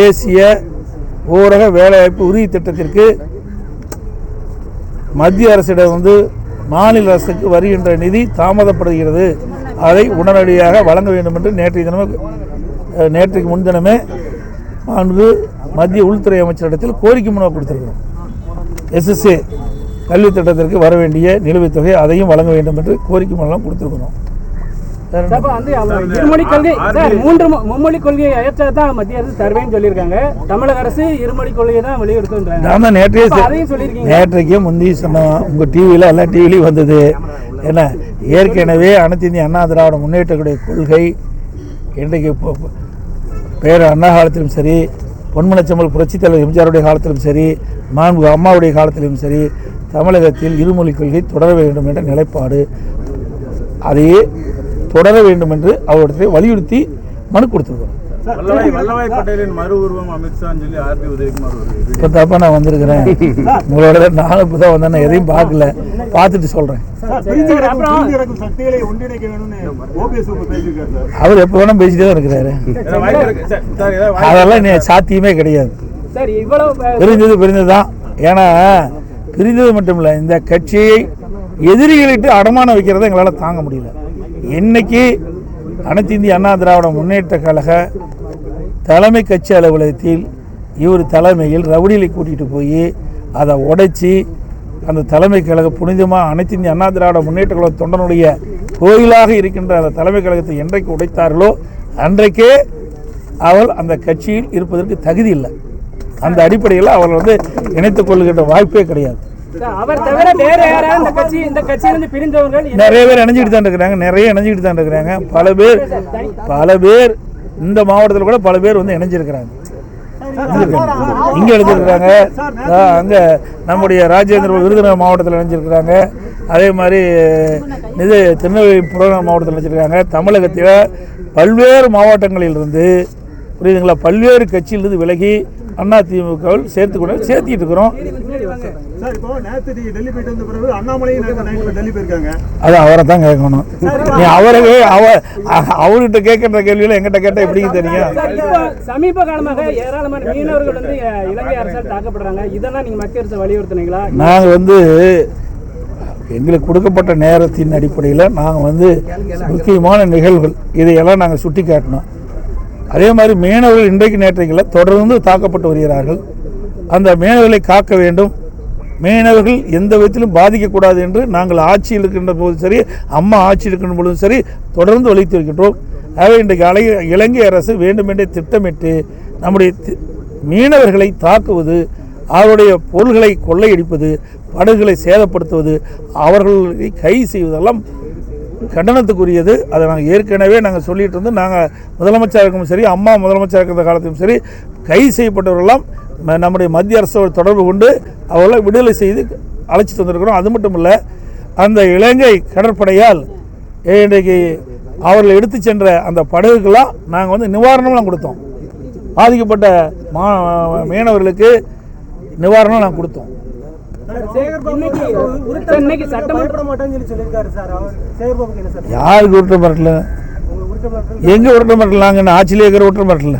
தேசிய ஊரக வேலைவாய்ப்பு உறுதி திட்டத்திற்கு மத்திய அரசிடம் வந்து மாநில அரசுக்கு வருகின்ற நிதி தாமதப்படுகிறது. அதை உடனடியாக வழங்க வேண்டும் என்று நேற்றைய தினமே நேற்றைக்கு முன்தினமே மாண்பு மத்திய உள்துறை அமைச்சரிடத்தில் கோரிக்கை மனு கொடுத்திருக்கிறோம். எஸ்எஸ்ஏ கல்வி திட்டத்திற்கு வர வேண்டிய நிலுவைத் தொகை அதையும் வழங்க வேண்டும் என்று கோரிக்கை மனுலாம் கொடுத்துருக்கிறோம். வந்து இருமொழி கொள்கை சார் மூன்று மும்மொழி கொள்கையை ஏற்றா தான் மத்திய அரசு தருவேன்னு சொல்லியிருக்காங்க. தமிழக அரசு இருமொழி கொள்கையை தான் வலியுறுத்துன்றாங்க. நான் தான் நேற்றைய அதையும் சொல்லியிருக்கீங்க. நேற்றைக்கே முந்தி சொன்னோம் உங்கள் டிவியில் எல்லா டிவிலையும் வந்தது. என்ன ஏற்கனவே அனைத்து இந்திய அண்ணா திராவிட முன்னேற்றக்கூடிய கொள்கை இன்றைக்கு பேர் அண்ணா காலத்திலும் சரி பொன்மனச்சம்பல் புரட்சித் தலைவர் எம்ஜிஆருடைய காலத்திலும் சரி மாண்பு அம்மாவுடைய காலத்திலும் சரி தமிழகத்தில் இருமொழி கொள்கை தொடர வேண்டும் என்ற நிலைப்பாடு. அதையே தொடர வேண்டும் என்று அவரிடத்தில் வலியுறுத்தி மனு கொடுத்துருக்கோம் இப்போ தப்பா நான் வந்திருக்கிறேன். உங்களோட நானும் இப்போ தான் வந்தேன் எதையும் பார்க்கல. பார்த்துட்டு சொல்கிறேன் அவர் எப்போ வேணால் பேசிட்டே தான் இருக்கிறாரு. அதெல்லாம் சாத்தியமே கிடையாது. பிரிஞ்சது தான் ஏன்னா பிரிஞ்சது மட்டும் இல்லை இந்த கட்சியை எதிரிகளிட்டு அடமானம் வைக்கிறத எங்களால் தாங்க முடியல. இன்னைக்கு அனைத்து இந்திய அண்ணா திராவிட முன்னேற்ற கழக தலைமை கட்சி அலுவலகத்தில் இவர் தலைமையில் ரவுடிகளை கூட்டிகிட்டு போய் அதை உடைச்சி அந்த தலைமை கழக புனிதமாக அனைத்து இந்திய அண்ணா திராவிட முன்னேற்ற கழக தொண்டனுடைய கோயிலாக இருக்கின்ற அந்த தலைமை கழகத்தை என்றைக்கு உடைத்தார்களோ அன்றைக்கே அவள் அந்த கட்சியில் இருப்பதற்கு தகுதி இல்லை. அந்த அடிப்படையில் அவள் வந்து இணைத்துக் கொள்கின்ற வாய்ப்பே கிடையாது. அவர் தவிர வேற யாராவது இந்த கட்சி இந்த கட்சியிலிருந்து பிரிந்தவர்கள் இந்த- நிறைய பேர் இணைஞ்சிட்டு தான் இருக்கிறாங்க. நிறைய இணைஞ்சிட்டு தான் இருக்கிறாங்க. பல பேர் பல பேர் இந்த மாவட்டத்தில் கூட பல பேர் வந்து இணைஞ்சிருக்கிறாங்க. இங்க இணைஞ்சிருக்கிறாங்க. ஆ, அங்க நம்முடைய ராஜேந்திர விருதுநகர் மாவட்டத்தில் இணைஞ்சிருக்கிறாங்க. அதே மாதிரி இது திருநெல்வேலி புறநகர் மாவட்டத்தில் இணைஞ்சிருக்காங்க தமிழகத்தில் பல்வேறு மாவட்டங்களிலிருந்து புரியுதுங்களா? பல்வேறு கட்சியிலிருந்து விலகி அண்ணா திமுகவில் சேர்த்து கொண்டு சேர்த்திட்டு இருக்கிறோம். சார் இப்போ நேற்று நீ டெல்லி போயிட்டு வந்த பிறகு அண்ணாமலையும் நேற்று நைட்டு டெல்லி போயிருக்காங்க. அது அவரை தான் கேட்கணும். நீ அவரவே அவ அவர்கிட்ட கேட்கிற கேள்வியில எங்கிட்ட கேட்டா எப்படிங்க தெரியும் சார், இப்போ சமீப காலமாக ஏராளமான மீனவர்கள் வந்து அஹ், இலங்கை அரசால் தாக்கப்படுறாங்க. இதெல்லாம் நீங்க மத்திய அரசு வலியுறுத்துனீங்களா? நாங்கள் வந்து எங்களுக்கு கொடுக்கப்பட்ட நேரத்தின் அடிப்படையில் நாங்கள் வந்து முக்கியமான நிகழ்வுகள் இதையெல்லாம் நாங்கள் சுட்டி காட்டினோம் அதே மாதிரி மீனவர்கள் இன்றைக்கு நேற்றைக்குள்ள தொடர்ந்து தாக்கப்பட்டு வருகிறார்கள். அந்த மீனவர்களை காக்க வேண்டும். மீனவர்கள் எந்த விதத்திலும் பாதிக்கக்கூடாது என்று நாங்கள் ஆட்சியில் இருக்கின்ற போதும் சரி அம்மா ஆட்சியில் இருக்கின்ற பொழுதும் சரி தொடர்ந்து வலித்து வருகின்றோம். ஆகவே இன்றைக்கு அலை இலங்கை அரசு வேண்டுமென்றே திட்டமிட்டு நம்முடைய தி- மீனவர்களை தாக்குவது அவருடைய பொருள்களை கொள்ளையடிப்பது படகுகளை சேதப்படுத்துவது அவர்களை கைது செய்வதெல்லாம் கண்டனத்துக்குரியது. அதை நாங்கள் ஏற்கனவே நாங்கள் சொல்லிட்டு இருந்து நாங்கள் முதலமைச்சர் இருக்கவும் சரி அம்மா முதலமைச்சர் இருக்கிற காலத்திலும் சரி கை செய்யப்பட்டவர்களெல்லாம் நம்முடைய மத்திய அரசோடு தொடர்பு கொண்டு அவர்களை விடுதலை செய்து அழைச்சிட்டு வந்திருக்கிறோம் அது மட்டும் இல்லை அந்த இலங்கை கடற்படையால் இன்றைக்கு அவர்கள் எடுத்து சென்ற அந்த படகுக்கெல்லாம் நாங்கள் வந்து நிவாரணம்லாம் கொடுத்தோம். பாதிக்கப்பட்ட மா மீனவர்களுக்கு நிவாரணம் நாங்கள் கொடுத்தோம். யாருக்கு உருட்ட மிரட்டல எங்க உருட்ட மிரட்டலாங்க ஆட்சியிலே இருக்கிற உருட்ட மிரட்டல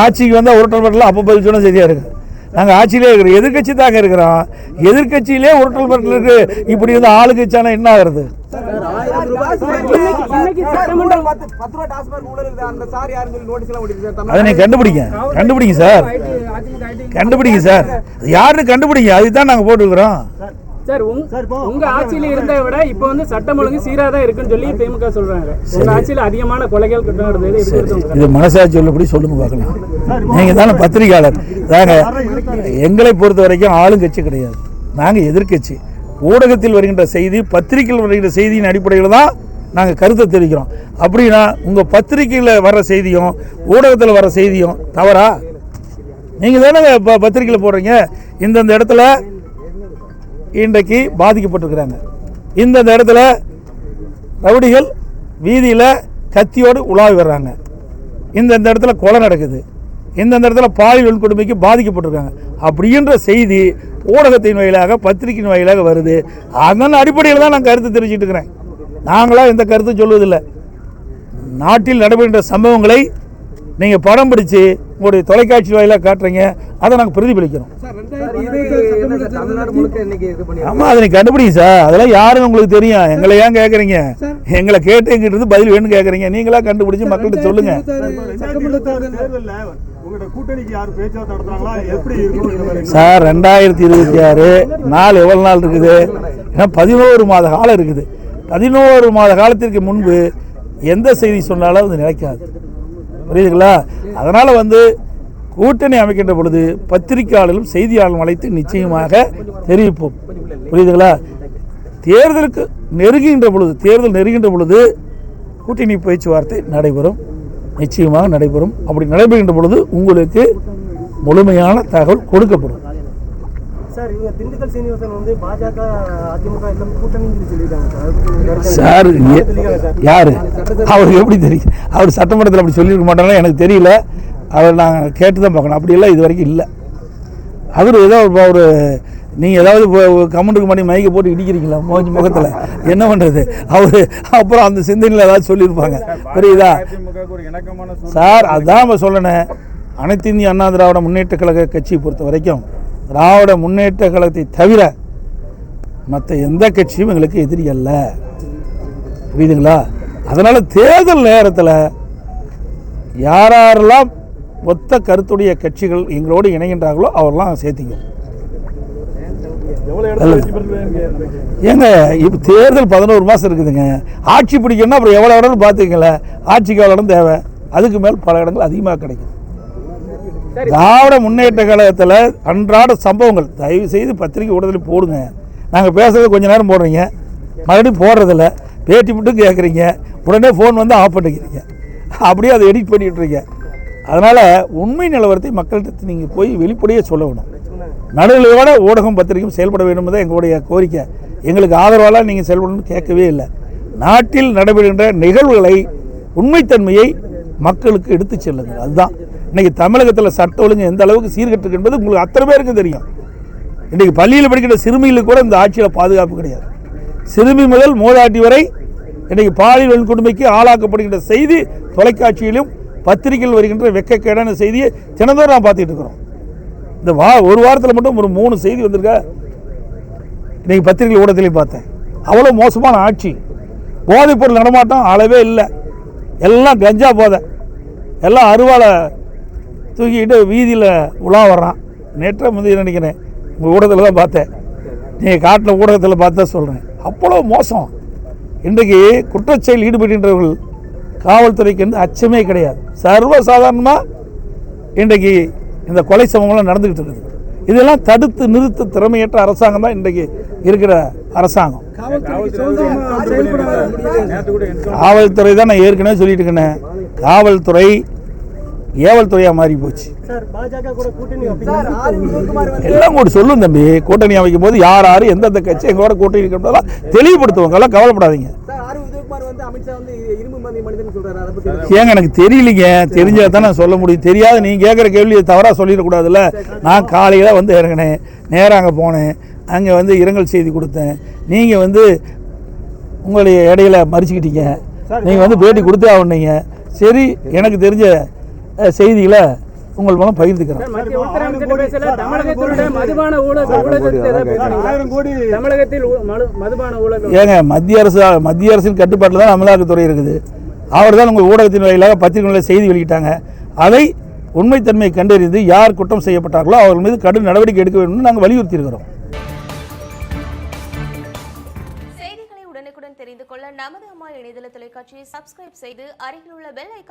ஆட்சிக்கு வந்தால் உருட்ட மிரட்டல அப்போ பதில் சொன்னா சரியா இருக்கு நாங்கள் ஆட்சியிலே இருக்கிறோம். எதிர்க்கட்சி தாங்க இருக்கிறோம். எதிர்க்கட்சியிலே உருட்டல் மிரட்டல் இருக்கு. இப்படி வந்து ஆளுங்கட்சியானா என்ன ஆகுறது? இன்னைக்கு இன்னைக்கு சட்டமன்றம் அதை நீங்க கண்டுபிடிங்க. கண்டுபிடிங்க சார். கண்டுபிடிங்க சார். யாருன்னு கண்டுபிடிங்க. அதுதான் நாங்கள் போட்டுக்கிறோம். சார் உங்க உங்க ஆட்சியில இருந்ததை விட இப்போ வந்து சட்டம் ஒழுங்கு சீரா தான் இருக்குன்னு சொல்லி திமுக சொல்றாங்க. உங்க ஆட்சியில அதிகமான கொலைகள் குற்றம் நடந்தது இது மனசாட்சி உள்ளபடி சொல்லுங்க பார்க்கலாம். நீங்கள் தானே பத்திரிகையாளர். தாங்க எங்களை பொறுத்த வரைக்கும் ஆளுங்கட்சி கிடையாது. நாங்கள் எதிர்க்கட்சி. ஊடகத்தில் வருகின்ற செய்தி பத்திரிகையில் வருகின்ற செய்தியின் அடிப்படையில் தான் நாங்கள் கருத்தை தெரிவிக்கிறோம். அப்படின்னா உங்கள் பத்திரிகையில் வர்ற செய்தியும் ஊடகத்தில் வர செய்தியும் தவறா? நீங்கள் தானே இப்போ பத்திரிகையில் போடுறீங்க. இந்தந்த இடத்துல இன்றைக்கு பாதிக்கப்பட்டிருக்கிறாங்க. இந்தந்த இடத்துல ரவுடிகள் வீதியில் கத்தியோடு உலாவி வர்றாங்க. இந்தந்த இடத்துல கொலை நடக்குது. இந்தந்த இடத்துல பாலியல் கொடுமைக்கு பாதிக்கப்பட்டிருக்காங்க. அப்படின்ற செய்தி ஊடகத்தின் வாயிலாக பத்திரிகையின் வாயிலாக வருது. அதன் அடிப்படையில் தான் நான் கருத்து தெரிவிச்சிட்டு இருக்கிறேன். நாங்களாக எந்த கருத்தும் சொல்வதில்லை. நாட்டில் நடைபெறுகின்ற சம்பவங்களை நீங்கள் படம் பிடிச்சி உங்களுடைய தொலைக்காட்சி வாயிலாக காட்டுறீங்க அதை நாங்கள் பிரதிபலிக்கிறோம். ஆமாம் அதை நீங்கள் கண்டுபிடிங்க சார். அதெல்லாம் யாருன்னு உங்களுக்கு தெரியும். எங்களை ஏன் கேட்குறீங்க எங்களை கேட்டு எங்கிட்ட இருந்து பதில் வேணும்னு கேட்குறீங்க நீங்களா கண்டுபிடிச்சி மக்கள்கிட்ட சொல்லுங்கள் சார் ரெண்டாயிரத்தி இருபத்தி ஆறு நாள் எவ்வளோ நாள் இருக்குது? ஏன்னா பதினோரு மாத காலம் இருக்குது. பதினோரு மாத காலத்திற்கு முன்பு எந்த செய்தி சொன்னாலும் அது நிலைக்காது. புரியுதுங்களா? அதனால் வந்து கூட்டணி அமைக்கின்ற பொழுது பத்திரிகையாளர்களும் செய்தியாளர்களும் அழைத்து நிச்சயமாக தெரிவிப்போம். புரியுதுங்களா? தேர்தலுக்கு நெருங்குகின்ற பொழுது தேர்தல் நெருங்குகின்ற பொழுது கூட்டணி பேச்சுவார்த்தை நடைபெறும். நிச்சயமாக நடைபெறும். அப்படி நடைபெறுகின்ற பொழுது உங்களுக்கு முழுமையான தகவல் கொடுக்கப்படும். சார் இவங்க திண்டுக்கல் சீனிவாசன் வந்து பாஜக அதிமுக எல்லாம் யாரு? அவருக்கு எப்படி தெரியும் அவர் சட்டமன்றத்தில் அப்படி சொல்லியிருக்க மாட்டாங்களா எனக்கு தெரியல. அவர் நாங்கள் கேட்டு தான் பார்க்கணும். அப்படியெல்லாம் இது வரைக்கும் இல்லை. அவர் ஏதோ இப்போ ஒரு நீங்கள் ஏதாவது கமெண்ட்டுக்கு பண்ணி மைக்கை போட்டு இடிக்கிறீங்களா? மோஞ்சி முகத்தில். என்ன பண்ணுறது அவர் அப்புறம் அந்த சிந்தனையில் ஏதாவது சொல்லியிருப்பாங்க. புரியுதா? சார் அதான் இப்போ சொல்லணேன் அனைத்து இந்திய அண்ணா திராவிட முன்னேற்ற கழக கட்சியை பொறுத்த வரைக்கும் திராவிட முன்னேற்ற கழகத்தை தவிர மற்ற எந்த கட்சியும் எங்களுக்கு எதிரி அல்ல. புரியுதுங்களா? அதனால் தேர்தல் நேரத்தில் யாரெல்லாம் ஒத்த கருத்துடைய கட்சிகள் எங்களோடு இணைகின்றார்களோ அவரெல்லாம் சேர்த்திங்க. ஏங்க இப்போ தேர்தல் பதினோரு மாதம் இருக்குதுங்க. ஆட்சி பிடிக்கணும்னா அப்புறம் எவ்வளோ இடம்னு பார்த்துக்கங்களேன் ஆட்சிக்கு எவ்வளோ இடம் தேவை? அதுக்கு மேல் பல இடங்கள் அதிகமாக கிடைக்கும். திராவிட முன்னேற்ற கழகத்தில் அன்றாட சம்பவங்கள். தயவு செய்து பத்திரிக்கை ஊடகத்தில் போடுங்க. நாங்கள் பேசுறது கொஞ்ச நேரம் போடுறீங்க. மறுபடியும் போடுறதில்ல. பேட்டி மட்டும் கேட்குறீங்க உடனே ஃபோன் வந்து ஆஃப் பண்ணிக்கிறீங்க. அப்படியே அதை எடிட் பண்ணிட்டு அதனால் உண்மை நிலவரத்தை மக்கள்கிட்ட நீங்கள் போய் வெளிப்படையே சொல்லணும். நடுநிலையோட ஊடகம் பத்திரிகையும் செயல்பட வேண்டும் தான் எங்களுடைய கோரிக்கை. எங்களுக்கு ஆதரவாலாம் நீங்கள் செயல்படணும்னு கேட்கவே இல்லை. நாட்டில் நடைபெறுகின்ற நிகழ்வுகளை உண்மைத்தன்மையை மக்களுக்கு எடுத்துச் செல்லுங்கள். அதுதான். இன்னைக்கு தமிழகத்தில் சட்ட ஒழுங்கு எந்த அளவுக்கு சீர்கெட்டு என்பது உங்களுக்கு அத்தனை பேருக்கும் தெரியும். இன்றைக்கு பள்ளியில் படிக்கிற சிறுமிகளுக்கு கூட இந்த ஆட்சியில் பாதுகாப்பு கிடையாது. சிறுமி முதல் மூதாட்டி வரை இன்றைக்கு பாலியல் வன்கொடுமைக்கு ஆளாக்கப்படுகின்ற செய்தி தொலைக்காட்சியிலும் பத்திரிகையில் வருகின்ற வெக்கக்கேடான செய்தியை தினந்தோறும் நான் பார்த்துட்டு இருக்கிறோம். இந்த வா ஒரு வாரத்தில் மட்டும் ஒரு மூணு செய்தி வந்திருக்க? இன்றைக்கி பத்திரிகை ஊடகத்திலையும் பார்த்தேன். அவ்வளோ மோசமான ஆட்சி. போதைப்பொருள் நடமாட்டம் அளவே இல்லை. எல்லாம் கஞ்சா போதை. எல்லாம் அருவாளை தூக்கிக்கிட்டு வீதியில் உலா வர்றான். நேற்று வந்து நினைக்கிறேன்? உங்கள் ஊடகத்தில் தான் பார்த்தேன். நீங்கள் காட்டில் ஊடகத்தில் பார்த்தா சொல்கிறேன் அவ்வளோ மோசம். இன்றைக்கு குற்றச்செயல் ஈடுபடுகின்றவர்கள் காவல்துறைக்கு வந்து அச்சமே கிடையாது. சர்வசாதாரணமாக இன்றைக்கு இந்த கொலை சம்பவங்கள்லாம் நடந்துக்கிட்டு இருக்குது. இதெல்லாம் தடுத்து நிறுத்த திறமையற்ற அரசாங்கம் தான் இன்றைக்கு இருக்கிற அரசாங்கம். காவல்துறை தான் நான் ஏற்கனவே சொல்லிட்டு இருக்கேன். காவல்துறை ஏவல் துறையாக மாறி போச்சு. சார் பாஜக கூட கூட்டணி வைப்பீங்க எல்லாம் கூட சொல்லும் தம்பி. கூட்டணி அமைக்கும் போது யார் யார் எந்தெந்த கட்சி எங்களோட கூட்டணி இருக்கிறதெல்லாம் தெளிவுபடுத்துவாங்க எல்லாம் கவலைப்படாதீங்க ஏங்க எனக்கு தெரியலீங்க. தெரிஞ்சதை தான் நான் சொல்ல முடியும். தெரியாது நீங்கள் கேட்குற கேள்வி தவறாக சொல்லிடக்கூடாதுல்ல. நான் காலையில் வந்து இறங்கினேன். நேராக அங்கே போனேன். அங்கே வந்து இரங்கல் செய்தி கொடுத்தேன். நீங்கள் வந்து உங்களுடைய இடையில மறிச்சுக்கிட்டீங்க. நீங்கள் வந்து பேட்டி கொடுத்தே ஆகணுங்க சரி எனக்கு தெரிஞ்ச செய்திகளை உங்கள் மூலம் பகிர்ந்துக்கிறேன் மத்திய ஏங்க அரசு மத்திய அரசின் கட்டுப்பாட்டில் தான் அமலாக்கத்துறை இருக்குது. அவர் தான் உங்கள் ஊடகத்தின் வாயிலாக பத்திரிகைகளில் செய்தி வெளியிட்டாங்க. அதை உண்மைத்தன்மையை கண்டறிந்து யார் குற்றம் செய்யப்பட்டார்களோ அவர்கள் மீது கடும் நடவடிக்கை எடுக்க வேண்டும்னு நாங்கள் வலியுறுத்தி இருக்கிறோம் செய்திகளை உடனுக்குடன் தெரிந்து கொள்ள நமது அம்மா இணையதள தொலைக்காட்சியை சப்ஸ்கிரைப் செய்து அருகில் உள்ள பெல் ஐக்கான்